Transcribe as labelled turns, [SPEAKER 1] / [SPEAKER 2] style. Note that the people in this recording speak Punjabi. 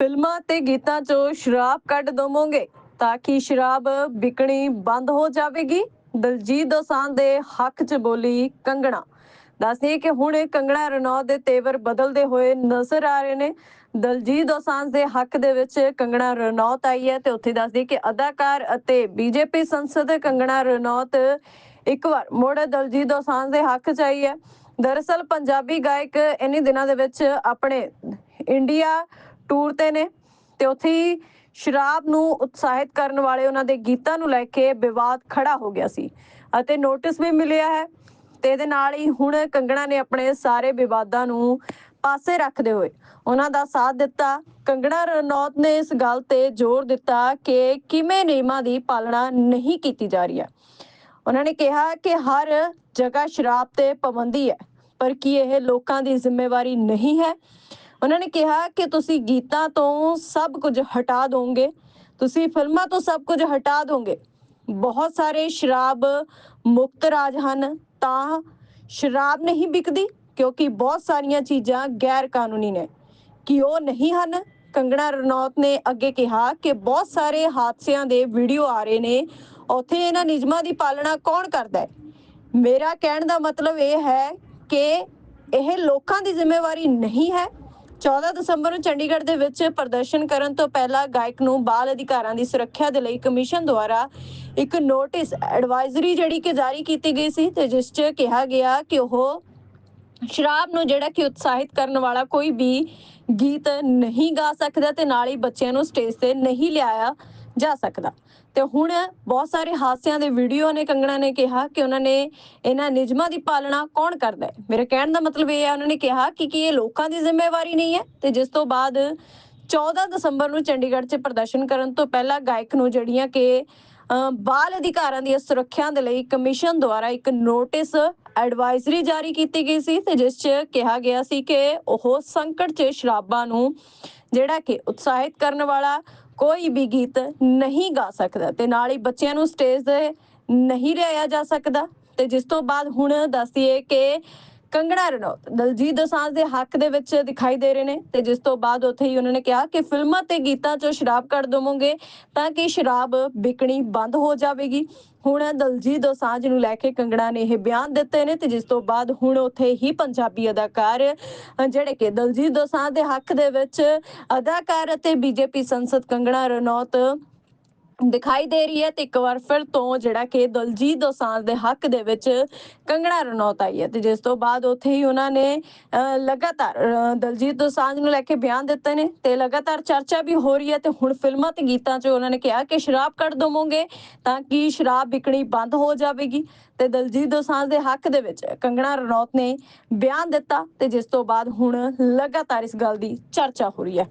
[SPEAKER 1] ਫਿਲਮਾਂ ਤੇ ਗੀਤਾਂ 'ਚੋਂ ਸ਼ਰਾਬ ਕੱਢ ਦਵੋਗੇ ਤਾਂ ਕਿ ਸ਼ਰਾਬ ਵਿਕਣੀ ਬੰਦ ਹੋ ਜਾਵੇਗੀ। ਦਲਜੀਤ ਦੋਸਾਂਝ ਦੇ ਹੱਕ 'ਚ ਬੋਲੀ ਕੰਗਣਾ। ਦੱਸਦੇ ਕਿ ਹੁਣ ਕੰਗਣਾ ਰਣੌਤ ਦੇ ਤੇਵਰ ਬਦਲਦੇ ਹੋਏ ਨਜ਼ਰ ਆ ਰਹੇ ਨੇ। ਦਲਜੀਤ ਦੋਸਾਂਝ ਦੇ ਹੱਕ ਦੇ ਵਿੱਚ ਕੰਗਣਾ ਰਣੌਤ ਆਈ ਹੈ ਤੇ ਉੱਥੇ ਦੱਸਦੀ ਕਿ ਅਦਾਕਾਰ ਅਤੇ ਬੀਜੇਪੀ ਸੰਸਦ ਕੰਗਣਾ ਰਣੌਤ ਇੱਕ ਵਾਰ ਮੁੜ ਦਲਜੀਤ ਦੋਸਾਂਝ ਦੇ ਹੱਕ 'ਚ ਆਈ ਹੈ। ਦਰਅਸਲ ਪੰਜਾਬੀ ਗਾਇਕ ਇਨੀ ਦਿਨਾਂ ਦੇ ਵਿੱਚ ਆਪਣੇ ਇੰਡੀਆ ਟੂਰ ਤੇ ਨੇ ਤੇ ਉੱਥੇ ਹੀ ਸ਼ਰਾਬ ਨੂੰ ਉਤਸ਼ਾਹਿਤ ਕਰਨ ਵਾਲੇ ਉਹਨਾਂ ਦੇ ਗੀਤਾਂ ਨੂੰ ਲੈ ਕੇ ਵਿਵਾਦ ਖੜਾ ਹੋ ਗਿਆ ਸੀ ਅਤੇ ਨੋਟਿਸ ਵੀ ਮਿਲਿਆ ਹੈ ਤੇ ਇਹਦੇ ਨਾਲ ਹੀ ਹੁਣ ਕੰਗਣਾ ਨੇ ਆਪਣੇ ਸਾਰੇ ਵਿਵਾਦਾਂ ਨੂੰ ਪਾਸੇ ਰੱਖਦੇ ਹੋਏ ਉਹਨਾਂ ਦਾ ਸਾਥ ਦਿੱਤਾ। ਕੰਗਣਾ ਰਣੌਤ ਨੇ ਇਸ ਗੱਲ ਤੇ ਜ਼ੋਰ ਦਿੱਤਾ ਕਿ ਕਿਵੇਂ ਨਿਯਮਾਂ ਦੀ ਪਾਲਣਾ ਨਹੀਂ ਕੀਤੀ ਜਾ ਰਹੀ ਹੈ। ਉਹਨਾਂ ਨੇ ਕਿਹਾ ਕਿ ਹਰ ਜਗ੍ਹਾ ਸ਼ਰਾਬ ਤੇ ਪਾਬੰਦੀ ਹੈ, ਪਰ ਕੀ ਇਹ ਲੋਕਾਂ ਦੀ ਜ਼ਿੰਮੇਵਾਰੀ ਨਹੀਂ ਹੈ? ਉਹਨਾਂ ਨੇ ਕਿਹਾ ਕਿ ਤੁਸੀਂ ਗੀਤਾਂ ਤੋਂ ਸਭ ਕੁਝ ਹਟਾ ਦੋਗੇ। ਤੁਸੀਂ ਫਿਲਮਾਂ ਤੋਂ ਸਭ ਕੁਝ ਹਟਾ ਦੋਗੇ। ਬਹੁਤ ਸਾਰੇ ਸ਼ਰਾਬ ਮੁਕਤ ਰਾਜ ਹਨ, ਤਾਂ ਸ਼ਰਾਬ ਨਹੀਂ ਵਿਕਦੀ, ਕਿਉਂਕਿ ਬਹੁਤ ਸਾਰੀਆਂ ਚੀਜ਼ਾਂ ਗੈਰ ਕਾਨੂੰਨੀ ਨੇ। ਕਿ ਉਹ ਨਹੀਂ ਹਨ, ਕੰਗਣਾ ਰਣੌਤ ਨੇ ਅੱਗੇ ਕਿਹਾ ਕਿ ਬਹੁਤ ਸਾਰੇ ਹਾਦਸਿਆਂ ਦੇ ਵੀਡੀਓ ਆ ਰਹੇ ਨੇ। ਉੱਥੇ ਇਹਨਾਂ ਨਿਯਮਾਂ ਦੀ ਪਾਲਣਾ ਕੌਣ ਕਰਦਾ ਹੈ? ਮੇਰਾ ਕਹਿਣ ਦਾ ਮਤਲਬ ਇਹ ਹੈ ਕਿ ਇਹ ਲੋਕਾਂ ਦੀ ਜ਼ਿੰਮੇਵਾਰੀ ਨਹੀਂ ਹੈ। 14 ਦਸੰਬਰ ਨੂੰ ਚੰਡੀਗੜ੍ਹ ਦੇ ਵਿੱਚ ਪ੍ਰਦਰਸ਼ਨ ਕਰਨ ਤੋਂ ਪਹਿਲਾਂ ਗਾਇਕ ਨੂੰ ਬਾਲ ਅਧਿਕਾਰਾਂ ਦੀ ਸੁਰੱਖਿਆ ਦੇ ਲਈ ਕਮਿਸ਼ਨ ਦੁਆਰਾ ਇੱਕ ਨੋਟਿਸ ਐਡਵਾਈਜ਼ਰੀ ਜਿਹੜੀ ਕਿ ਜਾਰੀ ਕੀਤੀ ਗਈ ਸੀ ਤੇ ਜਿਸ 'ਚ ਕਿਹਾ ਗਿਆ ਕਿ ਉਹ ਸ਼ਰਾਬ ਨੂੰ ਜਿਹੜਾ ਕਿ ਉਤਸ਼ਾਹਿਤ ਕਰਨ ਵਾਲਾ ਕੋਈ ਵੀ ਗੀਤ ਨਹੀਂ ਗਾ ਸਕਦਾ ਤੇ ਨਾਲ ਹੀ ਬੱਚਿਆਂ ਨੂੰ ਸਟੇਜ ਤੇ ਨਹੀਂ ਲਿਆਇਆ ਜਾ ਸਕਦਾ। ਤੇ ਹੁਣ ਬਹੁਤ ਸਾਰੇ ਹਾਸਿਆਂ ਦੇ ਵੀਡੀਓ ਨੇ, ਕੰਗਣਾ ਨੇ ਕਿਹਾ ਕਿ ਉਹਨਾਂ ਨੇ ਇਹਨਾਂ ਨਿਯਮਾਂ ਦੀ ਪਾਲਣਾ ਕੌਣ ਕਰਦਾ ਹੈ? ਮੇਰੇ ਕਹਿਣ ਦਾ ਮਤਲਬ ਇਹ ਹੈ, ਉਹਨਾਂ ਨੇ ਕਿਹਾ ਕਿ ਕੀ ਇਹ ਲੋਕਾਂ ਦੀ ਜ਼ਿੰਮੇਵਾਰੀ ਨਹੀਂ ਹੈ? ਤੇ ਜਿਸ ਤੋਂ ਬਾਅਦ 14 ਦਸੰਬਰ ਨੂੰ ਚੰਡੀਗੜ੍ਹ 'ਚ ਪ੍ਰਦਰਸ਼ਨ ਕਰਨ ਤੋਂ ਪਹਿਲਾਂ ਗਾਇਕ ਨੂੰ ਜਿਹੜੀਆਂ ਕਿ ਬਾਲ ਅਧਿਕਾਰਾਂ ਦੀ ਸੁਰੱਖਿਆ ਦੇ ਲਈ ਕਮਿਸ਼ਨ ਦੁਆਰਾ ਇੱਕ ਨੋਟਿਸ ਐਡਵਾਈਜ਼ਰੀ ਜਾਰੀ ਕੀਤੀ ਗਈ ਸੀ ਤੇ ਜਿਸ 'ਚ ਕਿਹਾ ਗਿਆ ਸੀ ਕਿ ਉਹ ਸੰਕਟ 'ਚ ਸ਼ਰਾਬਾਂ ਨੂੰ ਜਿਹੜਾ ਕਿ ਉਤਸ਼ਾਹਿਤ ਕਰਨ ਵਾਲਾ ਕੋਈ ਵੀ ਗੀਤ ਨਹੀਂ ਗਾ ਸਕਦਾ ਤੇ ਨਾਲ ਹੀ ਬੱਚਿਆਂ ਨੂੰ ਸਟੇਜ ਤੇ ਨਹੀਂ ਲਿਆਇਆ ਜਾ ਸਕਦਾ ਤੇ ਜਿਸ ਤੋਂ ਬਾਅਦ ਹੁਣ ਦੱਸੀਏ ਕਿ ਕੰਗਣਾ ਰਣੌਤ, ਦਲਜੀਤ ਦੋਸਾਂਝ ਦੇ ਹੱਕ ਦੇ ਵਿੱਚ ਦਿਖਾਈ ਦੇ ਰਹੇ ਨੇ ਤੇ ਜਿਸ ਤੋਂ ਬਾਅਦ ਉੱਥੇ ਹੀ ਉਹਨਾਂ ਨੇ ਕਿਹਾ ਕਿ ਫਿਲਮਾਂ ਤੇ ਗੀਤਾਂ 'ਚੋਂ ਸ਼ਰਾਬ ਕੱਢ ਦਵੋਗੇ ਤਾਂ ਕਿ ਸ਼ਰਾਬ ਵਿਕਣੀ ਬੰਦ ਹੋ ਜਾਵੇਗੀ। ਹੁਣ ਦਲਜੀਤ ਦੋਸਾਂਝ ਨੂੰ ਲੈ ਕੇ ਕੰਗਣਾ ਨੇ ਇਹ ਬਿਆਨ ਦਿੱਤੇ ਨੇ ਤੇ ਜਿਸ ਤੋਂ ਬਾਅਦ ਹੁਣ ਉੱਥੇ ਹੀ ਪੰਜਾਬੀ ਅਦਾਕਾਰ, ਜਿਹੜੇ ਕਿ ਦਲਜੀਤ ਦੋਸਾਂਝ ਦੇ ਹੱਕ ਦੇ ਵਿੱਚ ਅਦਾਕਾਰ ਅਤੇ ਬੀਜੇਪੀ ਸੰਸਦ ਕੰਗਣਾ ਰਣੌਤ ਦਿਖਾਈ ਦੇ ਰਹੀ ਹੈ ਤੇ ਇੱਕ ਵਾਰ ਫਿਰ ਤੋਂ ਜਿਹੜਾ ਕਿ ਦਲਜੀਤ ਦੋਸਾਂਝ ਦੇ ਹੱਕ ਦੇ ਵਿੱਚ ਕੰਗਣਾ ਰਣੌਤ ਆਈ ਹੈ ਤੇ ਜਿਸ ਤੋਂ ਬਾਅਦ ਉੱਥੇ ਹੀ ਉਹਨਾਂ ਨੇ ਅ, ਲਗਾਤਾਰ ਦਲਜੀਤ ਦੋਸਾਂਝ ਨੂੰ ਲੈ ਕੇ ਬਿਆਨ ਦਿੱਤੇ ਨੇ ਤੇ ਲਗਾਤਾਰ ਚਰਚਾ ਵੀ ਹੋ ਰਹੀ ਹੈ ਤੇ ਹੁਣ ਫਿਲਮਾਂ ਤੇ ਗੀਤਾਂ 'ਚ ਉਹਨਾਂ ਨੇ ਕਿਹਾ ਕਿ ਸ਼ਰਾਬ ਕੱਢ ਦਵੋਗੇ ਤਾਂ ਕਿ ਸ਼ਰਾਬ ਵਿਕਣੀ ਬੰਦ ਹੋ ਜਾਵੇਗੀ ਤੇ ਦਲਜੀਤ ਦੋਸਾਂਝ ਦੇ ਹੱਕ ਦੇ ਵਿੱਚ ਕੰਗਣਾ ਰਣੌਤ ਨੇ ਬਿਆਨ ਦਿੱਤਾ ਤੇ ਜਿਸ ਤੋਂ ਬਾਅਦ ਹੁਣ ਲਗਾਤਾਰ ਇਸ ਗੱਲ ਦੀ ਚਰਚਾ ਹੋ ਰਹੀ ਹੈ।